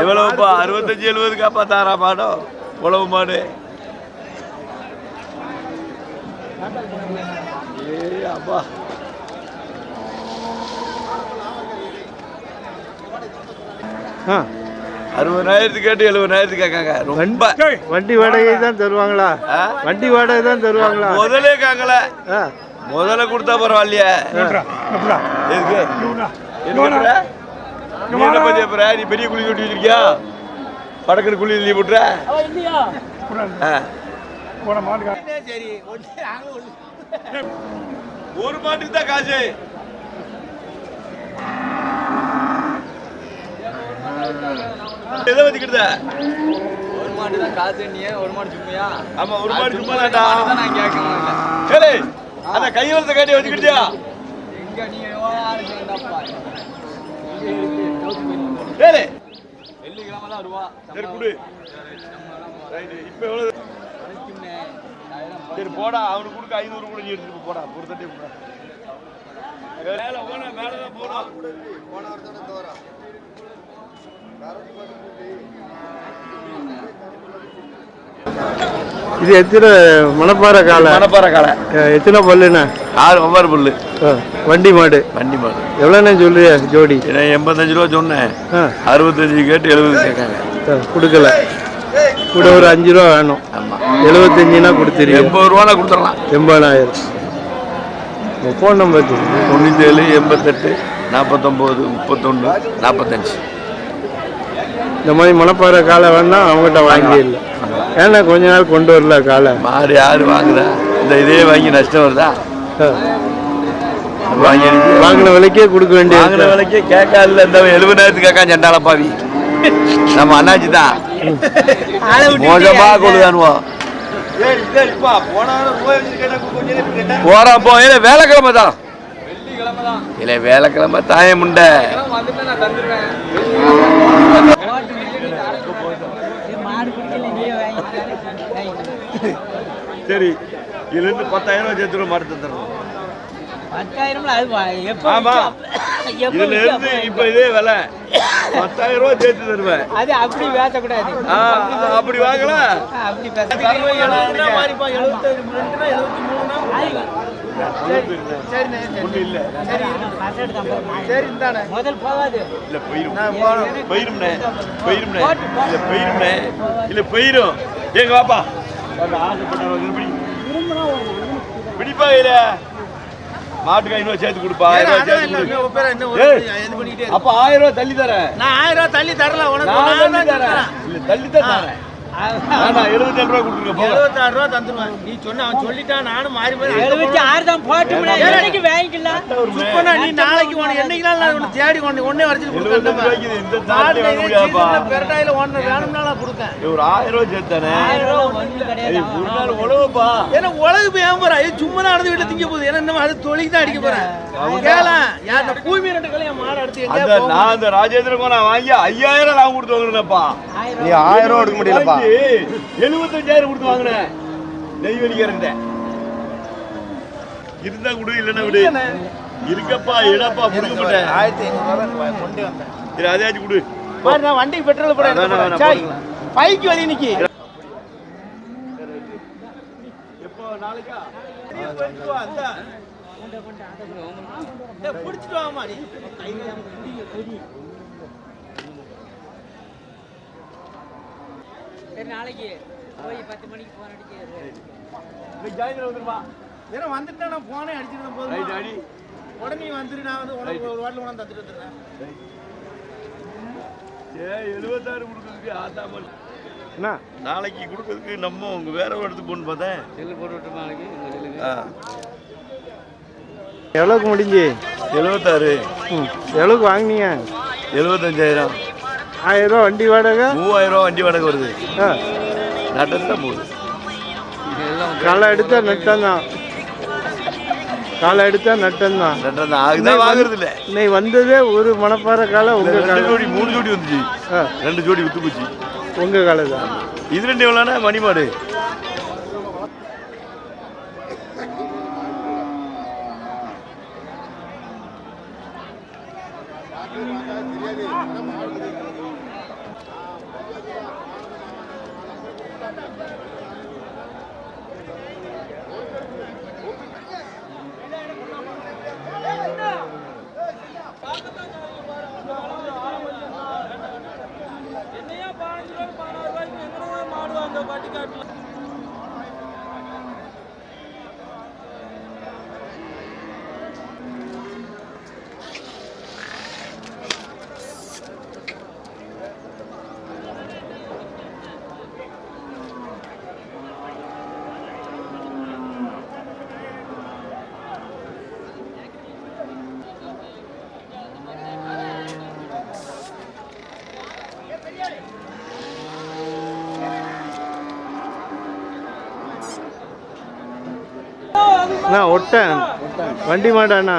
எவ்வளவுப்பா? அறுபத்தஞ்சு எழுபது காப்பாத்தாரா மாடம் உழவு மாடு? அப்பா. ஆ. அறுபதாயிரத்துக்கு கேட்டு எழுபதாயிரத்துக்கு கேட்காங்க. ரொம்ப வண்டி வாடகை தான் தருவாங்களா? ஆ? வண்டி வாடகை தான் தருவாங்களா? முதலே கேட்கல ஆ. முதல்ல கொடுத்தா பரவாயில்லையே. எதுக்கு? நீ என்ன பத்தி அப்புற நீ பெரிய குழி கொட்டி வச்சிருக்கியா? படக்குன்னு குழி நீ விட்டுற ஆ. ஒரு மாட்டுக்கு தான் காசு. எதை வச்சுக்கிட்ட ஒரு மாடு தான் காசு நீ ஒரு மாடு சும்மையா? ஆமா ஒரு மாடு சும்மா தான்டா தான் நான் கேட்கணும் கேளு அந்த கையெழுத்த காட்டி வச்சுக்கிட்டியா? எங்க இருந்தாப்பா கேளு வெள்ளிக்கிழமை தான் ரூபா சரி. கொடு. இப்போ எவ்வளவு? சரி போடா. அவனுக்கு கொடுக்க ஐநூறு கூட நீ எடுத்துட்டு போடா. ஒரு தட்டே போடா. மேலே போனா மேலே தான் போகணும் இது எத்தனை மணப்பாறை காலை? மணப்பாறை காலை. எத்தனை பல்லுண்ணா ஆறு ஒவ்வொரு புல்லு. வண்டி மாடு. வண்டி மாடு. எவ்வளோண்ணே சொல்லுறிய ஜோடி? ஏன்னா எண்பத்தஞ்சு ரூபா சொன்னேன். அறுபத்தஞ்சு கேட்டு எழுபது கேட்காங்க கொடுக்கல. கூட ஒரு அஞ்சு ரூபா வேணும். ஆமாம் எழுபத்தஞ்சுனா கொடுத்துருங்க. எண்பது ரூபானா கொடுத்துடலாம். எண்பதாயிரம். உங்கள் ஃபோன் நம்பர் சொல்லு. தொண்ணூத்தேழு எண்பத்தெட்டு நாற்பத்தொம்போது முப்பத்தொன்று நாற்பத்தஞ்சு இந்த மாதிரி மணப்பாறை காலை வேணா அவங்ககிட்ட வாங்கிடல ஏன்னா கொஞ்ச நாள் கொண்டு வரல காலை. மாடு யார் வாங்குதா? இந்த இதே வாங்கி நஷ்டம் வருதா? வாங்கின விலைக்கே கொடுக்க வாங்கின வேண்டியது விலைக்கு கேட்காதுல இந்த எழுபதாயிரத்துக்கு கேட்கான் சண்டால பாவி நம்ம அண்ணாச்சி தான். மோசமா கொடுதானுவோம் போறா போ. இல்ல வேலைக்கிழமை தான். இல்ல வேலைக்கிழமை தாயம் முண்டை. வந்துட்டு நான் தந்துடுவேன் சரி இதுல இருந்து பத்தாயிரம் ரூபாய் சேர்த்து மாட்டு தந்துடுறோம்? எப்ப இதுல? இருந்து இப்ப இதே விலை. பத்தாயிரம் ரூபாய் சேர்த்து தருவேன். அது அப்படி ஆ, அப்படி வாங்கலாம் அப்படி பேச முதல் போகாது. இல்ல போயிரும். போயிரும்னே. போயிரும்னே. இல்ல போயிரும்னே. இல்ல போயிரும். ஏங்க வாப்பா. அந்த ஆசைப்பட்டவங்க பிடி பிடிப்பா இல்ல மாட்டுக்கு சேர்த்து கொடுப்பா. அப்ப ஆயிரம் ரூபாய் தள்ளி தரேன். நான் ஆயிரம் ரூபாய் தள்ளி தரல உனக்கு தள்ளி தான் தரேன். இல்ல தள்ளி தரேன். ரூபாய் கொடுத்துருங்க போங்க. எழுபத்தாறு ரூபா தந்துருவேன். நீ சொன்ன அவன் சொல்லிட்டான் நானும் மாறி மாறி எழுபத்தி ஆறு தான் போட்டு என்னைக்கு வாங்கிக்கலாம்? சுப்பனா நீ நாளைக்கு உனக்கு என்னைக்குனாலும் நான் உன்னை தேடி கொண்டு ஒன்னே வரைச்சு முடியாதுப்பா பெரட்டாயில ஒன்னு வேணும்னா நான் கொடுத்தேன். இது ஒரு ஆயிரம் சேர்த்தானே? ரூபா ஒரு நாள் உழவுப்பா. ஏன்னா உலகு போய் ஏன் போறா? சும்மா நடந்து வீட்டுல திங்க போகுது. ஏன்னா இன்னும் அது தொழில் தான் அடிக்க போறேன். கேளா யார் பூமி ரெண்டு கலையா மாடு அடுத்து அந்த எங்கேயா போகும். நான் அந்த ராஜேந்திர வாங்கி ஐயாயிரம் நான் கொடுத்து வாங்கினேன்ப்பா நீ ஆயிரம் ரூபா எடுக்க முடியலப்பா. எழுபத்தஞ்சாயிரம் கொடுத்து வாங்கினேன் நெய்வேலிக்காரன் இருந்தா கொடு இல்லைன்னா விடு. இருக்கப்பா இடப்பா கொடுக்க மாட்டேன். ஆயிரத்தி ஐநூறு ரூபா கொண்டு வந்தேன். சரி அதையாச்சும் கொடு. பாரு, நான் வண்டிக்கு பெட்ரோல் போட பைக்கு வழி நிக்கி எப்போ நாளைக்கா? பிடிச்சிட்டு வாமா சரி நாளைக்கு போய் பத்து மணிக்கு போன் அடிச்சு வந்துருப்பா. ஏன்னா வந்துட்டு நான் போனே அடிச்சிருந்தேன் போதும்? ரைட் அடி உடனே வந்துரு நான் வந்து உனக்கு ஒரு வாட்டில் உனக்கு தந்துட்டு வந்துடுறேன். ஏ எழுபத்தாறு கொடுக்குறதுக்கு ஆத்தாமல். என்ன? நாளைக்கு கொடுக்கறதுக்கு நம்ம உங்க வேற ஒரு இடத்துக்கு போகணுன்னு பார்த்தேன். செல்லு போட்டு நாளைக்கு? எவ்வளோக்கு முடிஞ்சு? எழுபத்தாறு. எவ்வளோக்கு வாங்கினீங்க? எழுபத்தஞ்சாயிரம். ஆயிரம் ரூபா வண்டி வாடகை? மூவாயிரம் ரூபா வண்டி வாடகை வருது. ஆ. நட்டத்தில் தான் போகுது களை எடுத்தா நட்டம் தான். காலை எடுத்தா நட்டம் தான். நட்டம் தான். அதுதான் வாங்குறது இல்லை இன்னைக்கு வந்ததே ஒரு மணப்பாறை காலை உங்க ரெண்டு காலை. ஜோடி மூணு ஜோடி வந்துச்சு. ஆ. ரெண்டு ஜோடி வித்து போச்சு. உங்க காலை தான். இது ரெண்டு எவ்வளோனா மணி அண்ணா ஒட்டேன். வண்டி மாடாண்ணா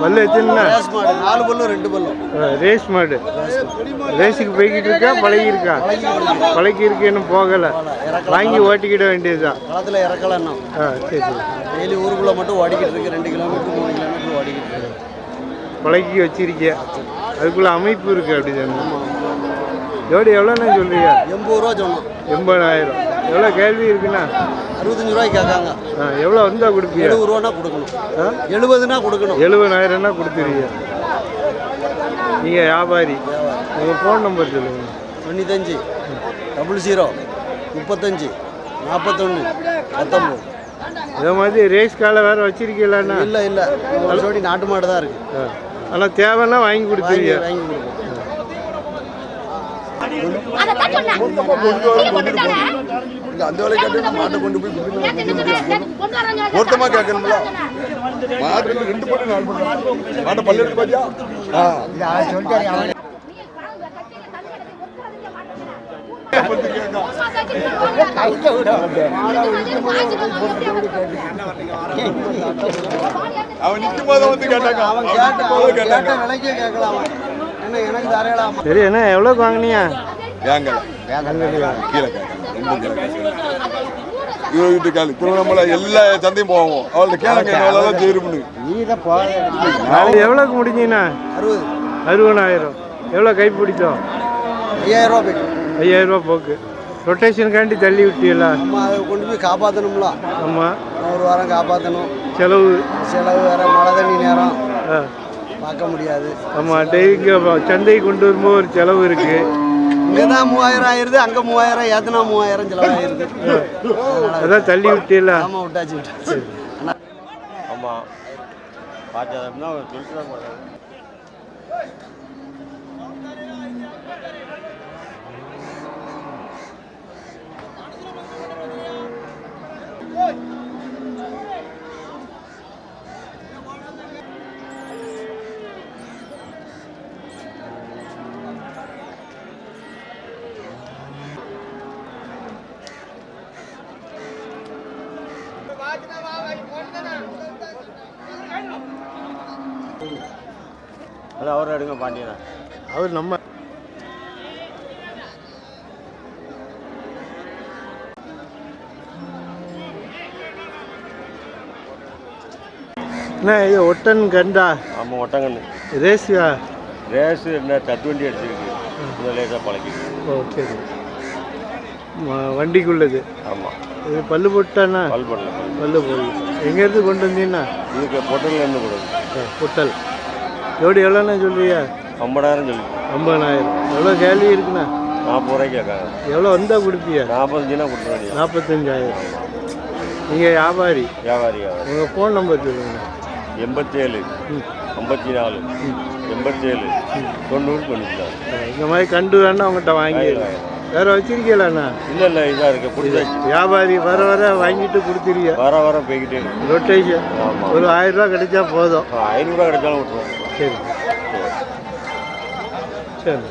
பல்லு வச்சுருந்தா? நாலு பல்லும் ரெண்டு பல்லும் ரேஸ் மாடு. ரேஸுக்கு போய்கிட்டு இருக்கா பழகி இருக்கா பழகி இருக்கு இன்னும் போகலை. வாங்கி ஓட்டிக்கிட வேண்டியதுதான். களத்தில் இறக்கலாம் இன்னும் ஆ சரி சரி. டெய்லி ஊருக்குள்ளே மட்டும் ஓடிக்கிட்டு இருக்கு. ரெண்டு கிலோமீட்டர் மூணு கிலோமீட்டர் ஓடிக்கிட்டு இருக்கு. பழகி வச்சிருக்கிய? அதுக்குள்ள அமைப்பு இருக்கு அப்படி தானே ஜோடி எவ்வளோண்ணா சொல்றீங்க? எண்பது ரூபா சொன்னோம் எண்பதாயிரம். எவ்வளோ கேள்வி இருக்குண்ணா? அறுபத்தஞ்சு ரூபாய்க்கு கேட்காங்க. எவ்வளோ வந்தால் கொடுப்பீங்க? எழுபது ரூபானா கொடுக்கணும். எழுபதுனா கொடுக்கணும். எழுபதாயிரம்னா கொடுத்துருவீங்க நீங்கள் வியாபாரி. உங்கள் ஃபோன் நம்பர் சொல்லுங்கள் தொண்ணூத்தஞ்சு டபுள் ஜீரோ முப்பத்தஞ்சு நாற்பத்தொன்று பத்தொம்பது. இதே மாதிரி ரேஸ் காலை வேறு வச்சிருக்கீங்களாண்ணா? இல்லை இல்லை. நாட்டு மாடு தான் இருக்குது ஆனால் தேவைன்னா வாங்கி வாங்கி கொடுத்துருவீங்க வாங்கி கொடுப்போம் அதைத்தான் சொன்னேன். நீங்க கொண்டுட்டானே. அந்த வேலை கேட்டு மாட்டை கொண்டு போய். பொருத்தமா கேட்கணும்ல. மாட்டு ரெண்டு நாலு பல்லு எடுத்து பாத்தியா. அவன் நிற்கும் போது வந்து கேட்டாங்க. அவன் கேட்ட போது கேட்டாங்க கேட்ட விலைக்கே கேட்கலாம் சரி என்ன எவ்வளோக்கு வாங்கினியா வேங்கல கீழே கேட்காங்க ரெண்டும் கீழே கேட்காங்க இவர்கிட்ட கேளு திருவண்ணாமலை எல்லா சந்தையும் போவோம். அவள்கிட்ட கேளுங்க எவ்வளோதான் செய்து பண்ணு நாளைக்கு எவ்வளோக்கு முடிஞ்சீங்கண்ணா? அறுபது. அறுபதாயிரம். எவ்வளோ கை பிடிச்சோம் ஐயாயிரம் ரூபா ஐயாயிரம் ரூபா போக்கு. ரொட்டேஷனுக்காண்டி தள்ளி விட்டீங்களா? நம்ம அதை கொண்டு போய் காப்பாற்றணும்ல ஆமாம் ஒரு வாரம் காப்பாற்றணும் செலவு. செலவு வேற மழை தண்ணி நேரம். ஆ. பார்க்க முடியாது. ஆமாம் டெய்லிக்கு சந்தைக்கு கொண்டு வரும்போது ஒரு செலவு இருக்குது இங்கே தான் மூவாயிரம் ஆயிருது அங்கே மூவாயிரம் ஏத்தனா மூவாயிரம் செலவாயிருது. அதான் தள்ளி விட்டீங்களா ஆமாம் விட்டாச்சு விட்டாச்சு. ஆமாம் பார்த்தா சொல்லிட்டு தான் எடுங்க பாண்டியனா அவர் நம்ம என்ன இது ஒட்டன் கண்டா? ஆமாம் ஒட்டங்கன்னு ரேஸா ரேஸு என்ன தட்டு வண்டி அடிச்சிருக்கு. இந்த லேசாக பழக்கிட்டு ஓ சரி. ம- வண்டிக்குள்ளது. ஆமாம் இது பல்லு போட்டானா? பல் பல் பல்லு போடல எங்கேருந்து கொண்டு வந்தீங்கன்னா? இதுக்கு பொட்டல்லேருந்து கொடுங்க ஆ, புத்தல் ஜோடி எவ்வளோண்ணா சொல்றிய ஐம்பதாயிரம் சொல்லி. ஐம்பதாயிரம். எவ்வளோ கேள்வி இருக்குண்ணா? நாற்பது ரூபாய்க்கு கேட்காங்க எவ்வளோ வந்தால் கொடுப்பியா? நாற்பத்தஞ்சுனா வேண்டியது. நாற்பத்தஞ்சாயிரம். நீங்கள் வியாபாரி? வியாபாரி வியாபாரி. உங்கள் ஃபோன் நம்பர் சொல்லுங்கண்ணா எண்பத்தேழு. ஐம்பத்தி நாலு எண்பத்தேழு. தொண்ணூறு தொண்ணூற்றி நாலு இந்த மாதிரி கண்டு வேணா அவங்ககிட்ட வாங்கி வாங்கிடலாம். வேற வச்சிருக்கீங்களாண்ணா? இல்ல இல்ல இதா இருக்கு. பிடிச்சாச்சு வியாபாரி வர வர வாங்கிட்டு கொடுத்துருங்க வர வர போய்கிட்டே ரொட்டேஷன் ஒரு ஆயிரம் ரூபா கிடைச்சா போதும். ஐநூறுரூவா கிடைச்சாலும் விட்டுருவோம். சரி சரி அண்ணா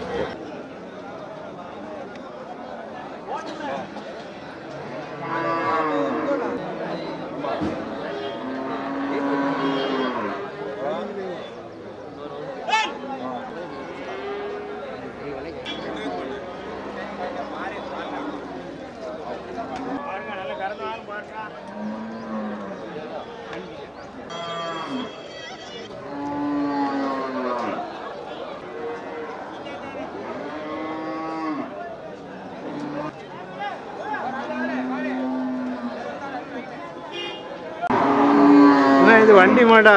இது வண்டி மாடா.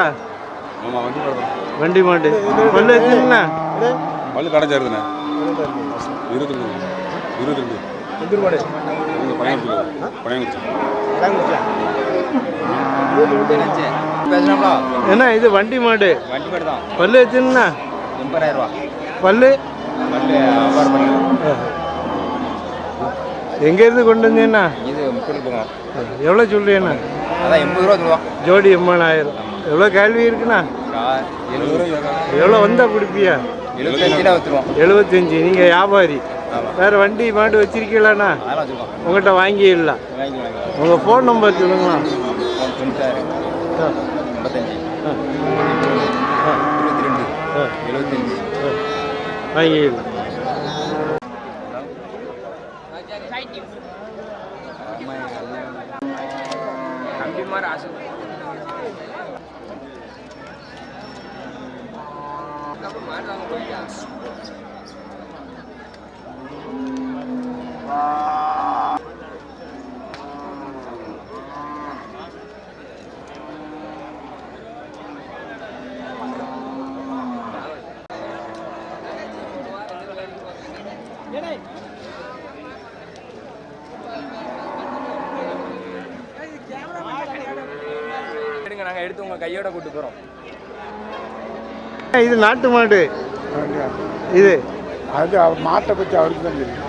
ஆமா வண்டி வரணும் வண்டி மாடு. பல்லு வச்சுருண்ணா பல்லு கடை சேருதுண்ணே. இருபத்தி ரெண்டு ரெண்டு. என்ன இது வண்டி மாடு? வண்டி தான். பல்லு வச்சுருண்ணா எண்பதாயிரம் ரூபா. பல்லு? எங்கேருந்து கொண்டு வந்தீங்கண்ணா? இது எவ்வளோ சொல்றீங்கண்ணா அதான் எண்பது ரூபா சொல்லுவான். ஜோடி எண்பதாயிரம் எவ்வளோ கேள்வி இருக்குண்ணா எவ்வளோ வந்தால் கொடுப்பியா எழுபத்தஞ்சு எழுபத்தஞ்சி நீங்கள் வியாபாரி வேறு வண்டி மாட்டு வச்சிருக்கீங்களாண்ணா உங்கள்கிட்ட வாங்கிடலாம் உங்கள் ஃபோன் நம்பர் சொல்லுங்களா வாங்கிடலாம் ஆ, ஐம்பத்தஞ்சு ஆ, இருபத்தி ரெண்டு ஆ, எழுபத்தஞ்சு ஆ. வாங்கிடலாம் தம்பி மாதிரி ஆசை எடுங்க நாங்கள் எடுத்து உங்கள் கையோட கூட்டு போகிறோம் இது நாட்டு மாடு. இது. அது மாட்டை பற்றி அவருக்கு தான் தெரியும்.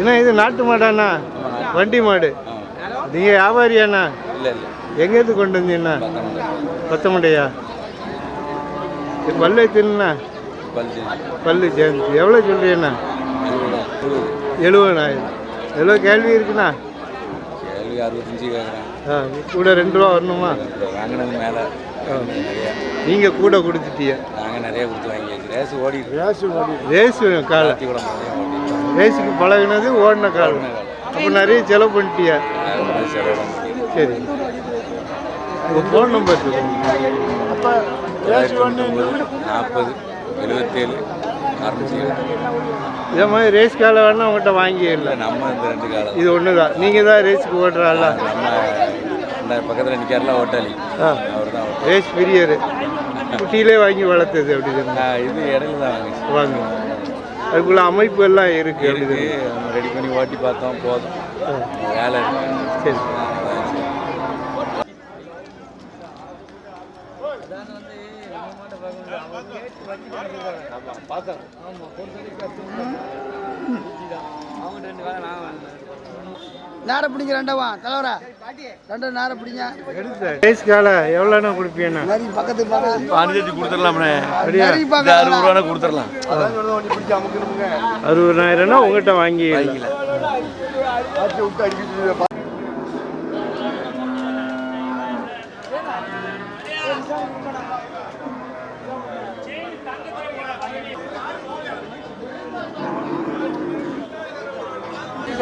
என்ன இது நாட்டு மாடாண்ணா? வண்டி மாடு. நீங்கள் வியாபாரியாண்ணா? இல்லை இல்லை. எங்கேருந்து கொண்டு வந்தீங்கண்ணா? பத்தமண்டையா. இது பல்லு பல்ஜி பல்லு சேர்ந்து எவ்வளோ சொல்றீங்கண்ணா? எழுபதாயிரம். எவ்வளோ கேள்வி இருக்குண்ணா? கேள்வி அறுபத்தஞ்சு கேட்குறேன். ஆ கூட ரெண்டு ரூபா வரணுமா? வாங்கினது மேலே நீங்கள் கூட கொடுத்துட்டீங்க நாங்கள் நிறைய கொடுத்து வாங்கியாச்சு ரேஸ் ஓடிட்டு ரேசு ஓடி ரேஸ் காலை. ரேஸுக்கு பழகுனது ஓடின கால். அப்போ நிறைய செலவு பண்ணிட்டியா. சரி. உங்கள் ஃபோன் நம்பர் சொல்லுங்க. நாற்பது எழுபத்தேழு இதே மாதிரி ரேஸ் காலை வேணா உங்கள்கிட்ட வாங்கிடலாம். நம்ம இந்த ரெண்டு காலம் இது ஒன்று தான் நீங்கள் தான் ரேஸுக்கு ஓடுறாள் நம்ம இந்த பக்கத்தில் நிற்கிறார்ல ஓட்டாளி. ஆ. அவர் தான் ரேஸ் பிரியர். குட்டியிலே வாங்கி வளர்த்தது அப்படி இது இடையில தான் வாங்கிச்சு. வாங்க. அதுக்குள்ள அமைப்பு எல்லாம் இருக்கு அப்படி இருக்கு. ரெடி பண்ணி ஓட்டி பார்த்தோம் போதும். வேலை சரி. நேர பிடிங்க ரெண்டவா தலைவரா ரெண்டு நேர பிடிங்க. ரேஸ் காலை எவ்வளோண்ணா கொடுப்பீங்கண்ணா? மாதிரி பக்கத்து பக்கத்து. அனுசரிச்சு கொடுத்துடலாம்ண்ணே. அறுபது ரூபானா கொடுத்துடலாம். அறுபதாயிரம்னா உங்கள்கிட்ட வாங்கி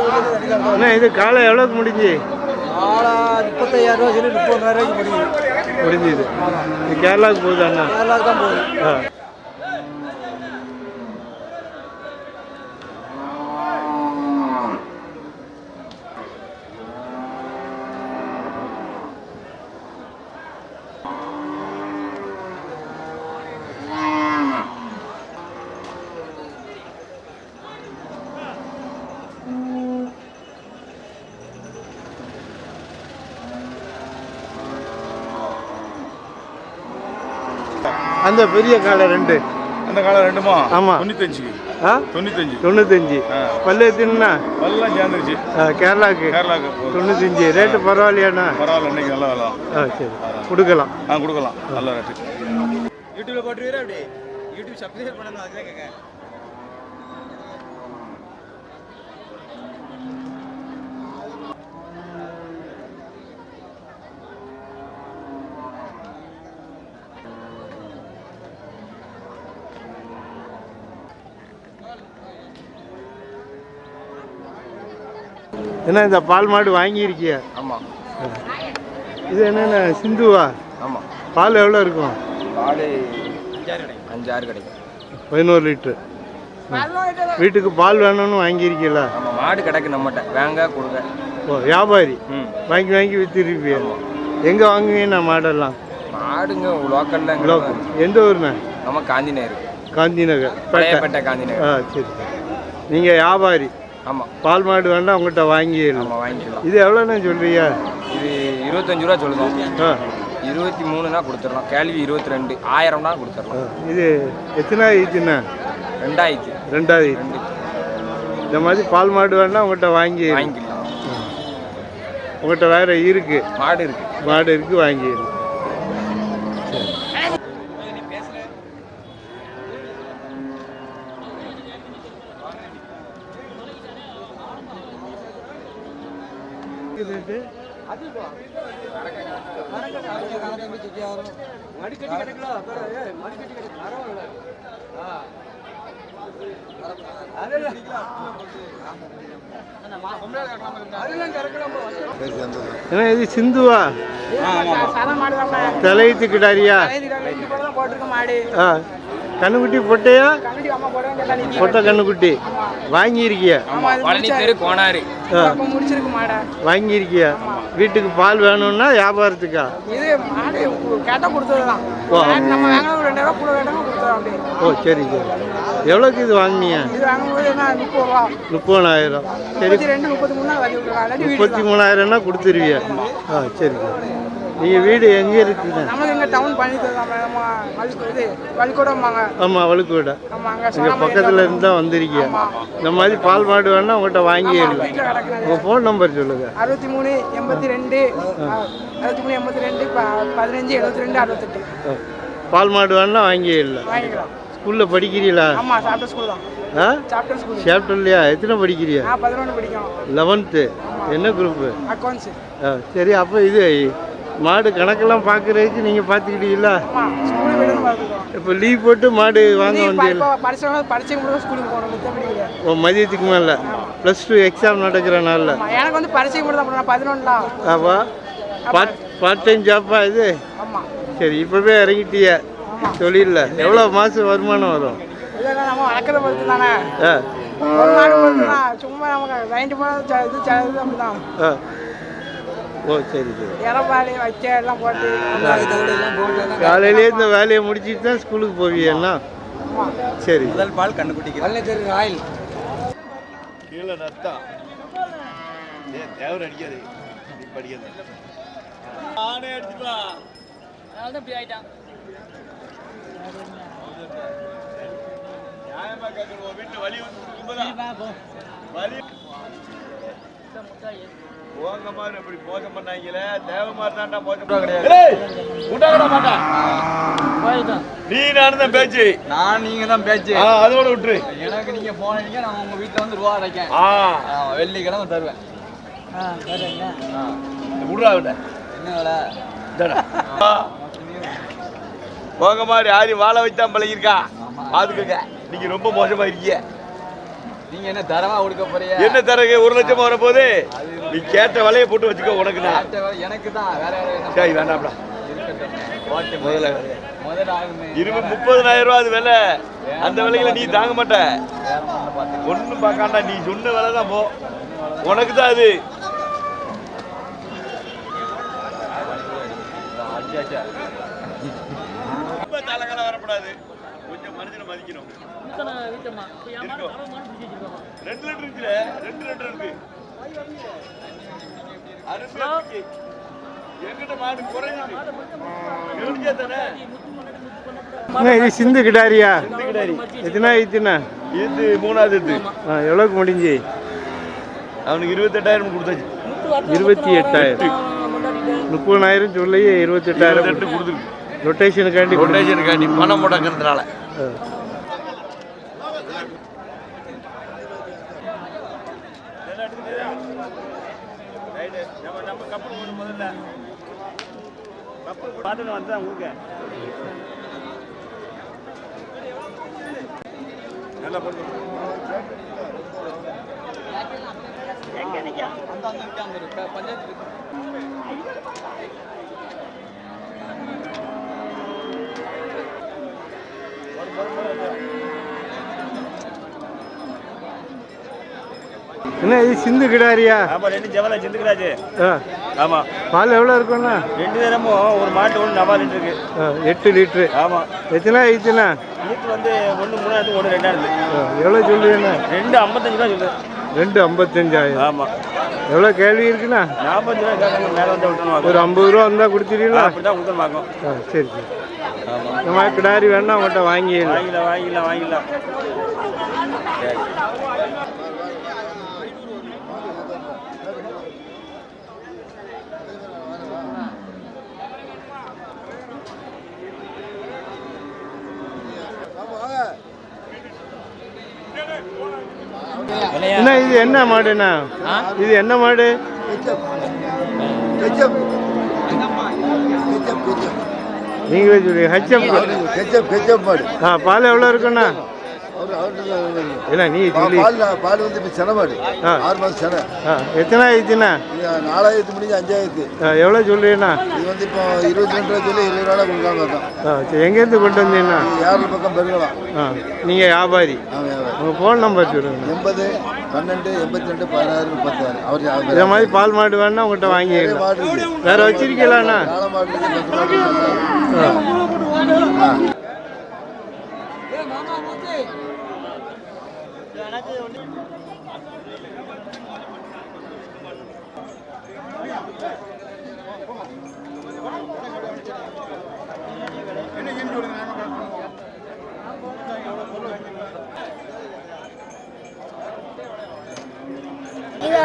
அண்ணா இது காலை எவ்வளோக்கு முடிஞ்சு? முப்பத்தையாயிரம் ரூபா சொல்லி முப்பதாயிரம் ரூபாய்க்கு முடியுது. முடிஞ்சுது. இது கேரளாவுக்கு போகுது அண்ணா? கேரளாவுக்கு தான் போகுது. ஆ. அந்த பெரிய காலை ரெண்டு. அந்த காலம் ரெண்டுமா? ஆமா. தொண்ணூத்தஞ்சுக்கு ஆ? தொண்ணூத்தஞ்சு. தொண்ணூத்தஞ்சு. பல்லு எத்தினா எல்லாம் சேர்ந்துருச்சு. கேரளாக்கு. கேரளாவுக்கு தொண்ணூத்தஞ்சு. ரேட்டு பரவாயில்லையாண்ணா? பரவாயில்ல இன்னைக்கு நல்லா வேலை. ஆ சரி. கொடுக்கலாம். ஆ கொடுக்கலாம். நல்ல ரேட்டு. யூடியூப்ல போட்டுருவீரா அப்படி யூடியூப் சப்ஸ்கிரைப் பண்ணணும் அதுதான் கேட்க என்ன இந்த பால் மாடு வாங்கியிருக்கிய? ஆமாம் இது என்னென்ன சிந்துவா? ஆமாம் பால் எவ்வளோ இருக்கும்? பால் அஞ்சாறு கிடைக்கும். பதினோரு லிட்ரு. வீட்டுக்கு பால் வேணும்னு வாங்கியிருக்கீங்களா? ஆமாம் மாடு கிடக்கு நம்மகிட்ட. வேங்க கொடுங்க. ஓ வியாபாரி. ம். வாங்கி வாங்கி விற்றுருப்பிய எங்கே வாங்குவீங்கண்ணா மாடெல்லாம்? மாடுங்க லோக்கல்ல லோக்கல். எந்த ஊர்ண்ணா? நம்ம காந்தி நேரு காந்தி நகர் பேட்டை. காந்தி நேரு ஆ சரி. நீங்கள் வியாபாரி. ஆமாம் பால் மாடு வேண்டாம் உங்கள்கிட்ட வாங்கிடலாம் நம்ம வாங்கிக்கலாம். இது எவ்வளோண்ணா சொல்றீங்க? இது இருபத்தஞ்சு ரூபா சொல்லுதோம். ஆ. இருபத்தி மூணுனா கொடுத்துடலாம். கேள்வி இருபத்தி ரெண்டு ஆயிரம்னா. கொடுத்துடலாம். இது எத்தனாவது ஈச்சுண்ணா ரெண்டாயிரத்தி ரெண்டாவது ஈத்து. ரெண்டு. இந்த மாதிரி பால் மாடு வேண்டாம் உங்கள்கிட்ட வாங்கி வாங்கிக்கலாம். உங்கள்கிட்ட வேற இருக்கு. மாடு இருக்கு. மாடு இருக்கு வாங்கிடலாம் ஏன்னா இது சிந்துவா? தலையத்து கிடாரியா கண்ணுக்குட்டி பொட்டையா? பொட்டை கண்ணுக்குட்டி. வாங்கியிருக்கியா? வாங்கியிருக்கியா? வீட்டுக்கு பால் வேணும்னா வியாபாரத்துக்கா? இது மாடு ஓ. நம்ம வாங்கினது ரெண்டாயிரம் கூட வேண்டாம் கொடுத்தோம் அப்படியே. ஓ சரி சரி. எவ்வளோக்கு இது வாங்கினீங்க? இது வாங்கும்போது என்ன முப்பது ரூபா. முப்பதாயிரம் சரி. ரெண்டு மூணு முப்பத்தி மூணாயிரம்னா கொடுத்துருவியா. ஆ சரி. நீங்கள் வீடு எங்கே இருக்குங்க? நம்மளுக்கு இங்க டவுன் பண்ணி தருவாங்க நம்ம வலிக்கு இது வலிக்கூடம்பாங்க ஆமாம் நம்ம அங்க இங்கே பக்கத்தில் இருந்து தான் வந்திருக்கீங்க இந்த மாதிரி பால் மாடு வேணா உங்கள்கிட்ட வாங்கிடலாம் உங்கள் ஃபோன் நம்பர் சொல்லுங்கள் அறுபத்தி மூணு எண்பத்தி ரெண்டு அறுபத்தி மூணு எண்பத்தி ரெண்டு பதினஞ்சு எழுபத்தி ரெண்டு அறுபத்தெட்டு பால் மாடு வேணா வாங்கிடலாம் வாங்கிக்கலாம். ஸ்கூலில் படிக்கிறீங்களா? ஆமா சாப்பிட்ட ஸ்கூல் தான். ஆ? சாப்பிட்ட ஸ்கூல். சாப்டர்லையா? எத்தனை படிக்கிறியா? நான் பதினொன்று படிக்கணும். லெவன்த்து. என்ன குரூப்பு? அக்கௌண்ட்ஸ் ஆ சரி அப்போ இது மாடு கணக்கெல்லாம் பார்க்குறதுக்கு நீங்கள் பார்த்துக்கிட்டீங்களா இப்போ லீவ் போட்டு மாடு வாங்க கூட கிடையாது. ஓ மதியத்துக்கு மேலே? ப்ளஸ் டூ எக்ஸாம் நடக்கிற நாளில்? எனக்கு வந்து தான் பண்ணணும் பதினொன்றுலாம் ஆப்பா பார்ட் பார்ட் டைம் ஜாப்பா இது? சரி இப்போவே இறங்கிட்டிய. தொழிலில். எவ்வளோ மாதம் வருமானம் வரும்? ஆ. சும்மா நமக்கு ஓ சரி சரி. இறப்பாடு வைக்க எல்லாம் போட்டு காலையிலேயே இந்த வேலையை முடிச்சிட்டு தான் ஸ்கூலுக்கு போவியண்ணா சரி. முதல் பால் பழனி தெரு ராயல். கீழே நத்தா. தேவர் அடிக்காது. நீ படிக்காது. ஆனே அடிச்சுப்பா அதனால இப்படி ஆயிட்டான். நியாயமா கேட்கணும். உன் வீட்டுல வலி வந்து வலி போங்க மாதிரி இப்படி மோசம் பண்ணாங்களே தேவ மாதிரி தான்டா மோசம் கிடையாது. நீ நானும் தான் பேச்சு. நான் நீங்க தான் பேச்சு. அதோட விட்டுரு. எனக்கு நீங்க போனீங்க நான் உங்க வீட்டுல வந்து ரூபா அடைக்கேன். ஆ. வெள்ளிக்கிழமை தருவேன். விடுறா விட என்ன வேலை? போங்க மாதிரி யாரையும் வாழ வைத்தான் பழகிருக்கா பாத்துக்கங்க. நீங்க ரொம்ப மோசமா இருக்கீங்க நீங்க என்ன தரமா கொடுக்க போறீங்க என்ன தரகு ஒரு லட்சம் வர போது நீ கேட்ட விலையை போட்டு வச்சுக்கோ உனக்கு நான் எனக்கு தான். வேற சரி வேண்டாம்டா. முதல்ல. இருபது முப்பதுனாயிரம் ரூபா அது விலை. அந்த விலையில நீ தாங்க மாட்ட. ஒண்ணும் பார்க்காண்டா நீ சொன்ன விலை தான் போ. உனக்கு தான் அது. ரொம்ப தலைகால வரக்கூடாது. மனுஷனை மதிக்கணும். ரெண்டு லிட்டர் இருக்குல்ல? ரெண்டு லிட்டர் இருக்கு. அருமையா எங்கிட்ட மாடு தானே? இது சிந்து கிடாரியா? எத்தனை ஆயிடுச்சுண்ணா இது மூணாவது இது எவ்வளோக்கு முடிஞ்சு? அவனுக்கு இருபத்தெட்டாயிரம் கொடுத்தாச்சு. இருபத்தி எட்டாயிரம். முப்பதாயிரம் சொல்லி இருபத்தெட்டாயிரம் இருபத்தெட்டு கொடுத்துருக்கு. ரொட்டேஷனுக்காண்டி ரொட்டேஷனுக்காண்டி பணம் முடக்கிறதுனால நம்ம முதல்ல வந்து உங்களுக்கு நல்லா பண்ணு அந்த அந்த பஞ்சாயத்து என்ன இது சிந்து கிடாரியா? ஆமா ரெண்டு ஜவல சிந்துக்கிறாச்சு. ஆ. ஆமா. பால் எவ்வளோ இருக்கும்ண்ணா? ரெண்டு தினமும் ஒரு மாட்டு ஒன்று நவா லிட்டர் இருக்கு. எட்டு லிட்ரு ஆமா. எத்தனை ஆயிடுச்சுண்ணா லிட்டர் வந்து ஒன்று மூணாயிரத்து ஒன்று ரெண்டாயிரத்து ஆ, எவ்வளோ சொல்லுவேண்ணா ரெண்டு ஐம்பத்தஞ்சு ரூபா சொல்லு ரெண்டு ஐம்பத்தஞ்சாயிரம். ஆமா. எவ்வளோ கேள்வி இருக்குண்ணா? நாற்பத்தஞ்சு ரூபா மேலே வந்து விட்டுருவாங்க ஒரு ஐம்பது ரூபா வந்தால் கொடுத்துருவீங்களா அப்படி தான் கொடுத்து பார்க்கும் ஆ சரி சரி. இந்த மாதிரி கிடாரி வேணா உங்கள்கிட்ட வாங்கிடலாம். வாங்கிடலாம் வாங்கிடலாம் வாங்கிடலாம். என்ன இது என்ன மாடுண்ணா? இது என்ன மாடு? நீங்களே சொல்லி ஹெச்எப் கெச்சப் மாடு ஆ பால் எவ்வளோ இருக்குண்ணா? என்ன நீ பால் பால் வந்து இப்போ சென மாடு. ஆறு மாதம் சென. எத்தனை ஆயிடுச்சுண்ணா? நாலாயிரத்து முடிஞ்சு அஞ்சாயிரத்து. எவ்வளோ சொல்றீண்ணா இது வந்து இப்போ இருபத்தி ரெண்டு ரூபா சொல்லி இருபது ரூபா கொடுக்காம சரி எங்கேருந்து கொண்டு வந்தீங்கண்ணா? ஏழு பக்கம்? பெருங்கலாம் ஆ நீங்கள் வியாபாரி. உங்கள் ஃபோன் நம்பர் சொல்லுங்கண்ணா. எண்பது பன்னெண்டு எண்பத்தி ரெண்டு பதினாறு முப்பத்தாறு. அவர் இதை மாதிரி பால் மாடு வேணா உங்கள்கிட்ட வாங்கிக்கலாம் வேற வச்சிருக்கீங்களாண்ணா? நாளை மாடு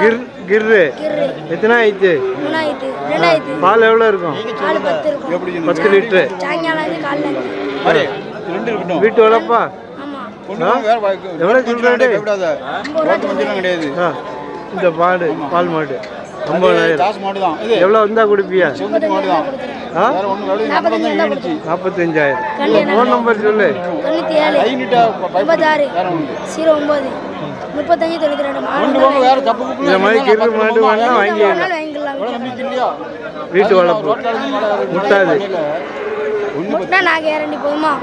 கிர் கிர்ரு. எத்தனை ரெண்டாயிரத்து பால் எவ்வளோ இருக்கும்? பத்து இருந்து வீட்டு ஆ? எவ்வளோ சொல்றாரு கிடையாது. இந்த மாடு பால் மாடு. ஐம்பதாயிரம். எவ்வளோ வந்தா கொடுப்பியா? நாற்பத்தஞ்சாயிரம். ஃபோன் நம்பர் சொல்லு. ஜீரோ ஒம்பது. முப்பத்தஞ்சு தொண்ணூற்றி ரெண்டு மாடு இந்த மாதிரி கிரு மாடு வேணா வாங்கிடலாம் வாங்கிக்கலாம் வீட்டு வளர்ப்பு. முட்டாது. முட்டை நாங்கள் இரண்டி போதுமா